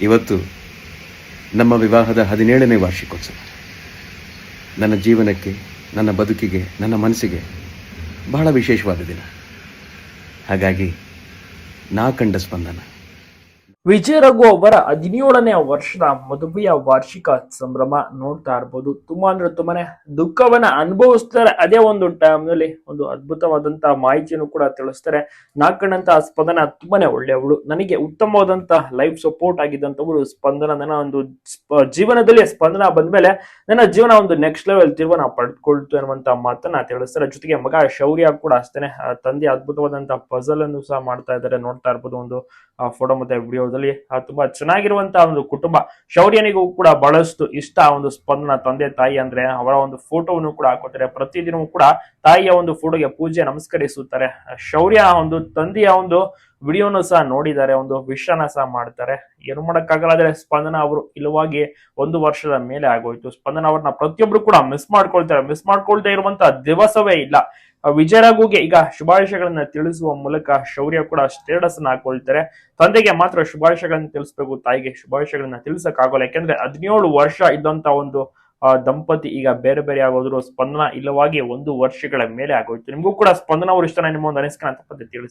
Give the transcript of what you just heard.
ಇವತ್ತು ನಮ್ಮ ವಿವಾಹದ ಹದಿನೇಳನೇ ವಾರ್ಷಿಕೋತ್ಸವ. ನನ್ನ ಜೀವನಕ್ಕೆ, ನನ್ನ ಬದುಕಿಗೆ, ನನ್ನ ಮನಸ್ಸಿಗೆ ಬಹಳ ವಿಶೇಷವಾದ ದಿನ. ಹಾಗಾಗಿ ನಾ ಕಂಡ ಸ್ಪಂದನ. ವಿಜಯ ರಘು ಅವರ ಹದಿನೇಳನೇ ವರ್ಷದ ಮದುವೆಯ ವಾರ್ಷಿಕ ಸಂಭ್ರಮ ನೋಡ್ತಾ ಇರ್ಬೋದು. ತುಂಬಾ ಅಂದ್ರೆ ತುಂಬಾನೇ ದುಃಖವನ್ನ ಅನುಭವಿಸ್ತಾರೆ. ಅದೇ ಒಂದು ಟೈಮ್ನಲ್ಲಿ ಒಂದು ಅದ್ಭುತವಾದಂತಹ ಮಾಹಿತಿಯನ್ನು ಕೂಡ ತಿಳಿಸ್ತಾರೆ. ನಾಲ್ಕಂಡಂತಹ ಸ್ಪಂದನ ತುಂಬಾನೇ ಒಳ್ಳೆಯವಳು. ನನಗೆ ಉತ್ತಮವಾದಂತಹ ಲೈಫ್ ಸಪೋರ್ಟ್ ಆಗಿದ್ದಂಥವರು ಸ್ಪಂದನ, ನನ್ನ ಒಂದು ಜೀವನದಲ್ಲಿ ಸ್ಪಂದನ ಬಂದ್ಮೇಲೆ ನನ್ನ ಜೀವನ ಒಂದು ನೆಕ್ಸ್ಟ್ ಲೆವೆಲ್ ತಿರುವನ್ನ ಪಡೆದುಕೊಳ್ತು ಅನ್ನುವಂತಹ ಮಾತನ್ನ ತಿಳಿಸ್ತಾರೆ. ಜೊತೆಗೆ ಮಗ ಶೌರ್ಯ ಕೂಡ ಅಷ್ಟೇನೆ. ತಂದೆ ಅದ್ಭುತವಾದಂತಹ ಪಜಲ್ ಅನ್ನು ಸಹ ಮಾಡ್ತಾ ಇದ್ದಾರೆ. ನೋಡ್ತಾ ಇರ್ಬೋದು ಒಂದು ಫೋಟೋ ಮತ್ತೆ ವಿಡಿಯೋದಲ್ಲಿ ತುಂಬಾ ಚೆನ್ನಾಗಿರುವಂತಹ ಒಂದು ಕುಟುಂಬ. ಶೌರ್ಯನಿಗೂ ಕೂಡ ಬಹಳಷ್ಟು ಇಷ್ಟ ಒಂದು ಸ್ಪಂದನ ತಂದೆ ತಾಯಿ ಅಂದ್ರೆ ಅವರ ಒಂದು ಫೋಟೋವನ್ನು ಕೂಡ ಹಾಕೋತಾರೆ. ಪ್ರತಿದಿನವೂ ಕೂಡ ತಾಯಿಯ ಒಂದು ಫೋಟೋಗೆ ಪೂಜೆ ನಮಸ್ಕರಿಸುತ್ತಾರೆ. ಶೌರ್ಯ ಒಂದು ತಂದೆಯ ಒಂದು ವಿಡಿಯೋನು ಸಹ ನೋಡಿದ್ದಾರೆ, ಒಂದು ವಿಷನ ಸಹ ಮಾಡ್ತಾರೆ. ಏನು ಮಾಡಕ್ಕಾಗಲ್ಲ ಆದ್ರೆ ಸ್ಪಂದನ ಅವರು ಇಲ್ಲವಾಗಿ ಒಂದು ವರ್ಷದ ಮೇಲೆ ಆಗೋಯ್ತು. ಸ್ಪಂದನ ಅವ್ರನ್ನ ಪ್ರತಿಯೊಬ್ರು ಕೂಡ ಮಿಸ್ ಮಾಡ್ಕೊಳ್ತಾರೆ. ಮಿಸ್ ಮಾಡ್ಕೊಳ್ತಾ ಇರುವಂತ ದಿವಸವೇ ಇಲ್ಲ. ವಿಜಯ ವಿಜಯರಾಘುಗೆ ಈಗ ಶುಭಾಶಯಗಳನ್ನ ತಿಳಿಸುವ ಮೂಲಕ ಶೌರ್ಯ ಕೂಡ ಸ್ಟೇಟಸ್ ಅನ್ನ ಹಾಕೊಳ್ತಾರೆ. ತಂದೆಗೆ ಮಾತ್ರ ಶುಭಾಶಯಗಳನ್ನ ತಿಳಿಸ್ಬೇಕು, ತಾಯಿಗೆ ಶುಭಾಶಯಗಳನ್ನ ತಿಳಿಸಕ್ಕಾಗಲ್ಲ. ಯಾಕೆಂದ್ರೆ ಹದಿನೇಳು ವರ್ಷ ಇದ್ದಂತ ಒಂದು ದಂಪತಿ ಈಗ ಬೇರೆ ಬೇರೆ ಆಗೋದ್ರು ಸ್ಪಂದನ ಇಲ್ಲವಾಗಿ ಒಂದು ವರ್ಷಗಳ ಮೇಲೆ ಆಗೋಯ್ತು. ನಿಮಗೂ ಕೂಡ ಸ್ಪಂದನ ಅವರು ಇಷ್ಟ ನಿಮ್ಮ ಒಂದು ಅನಿಸ್ಕೊಂಡು ತಪ್ಪದೆ ತಿಳಿಸಿ.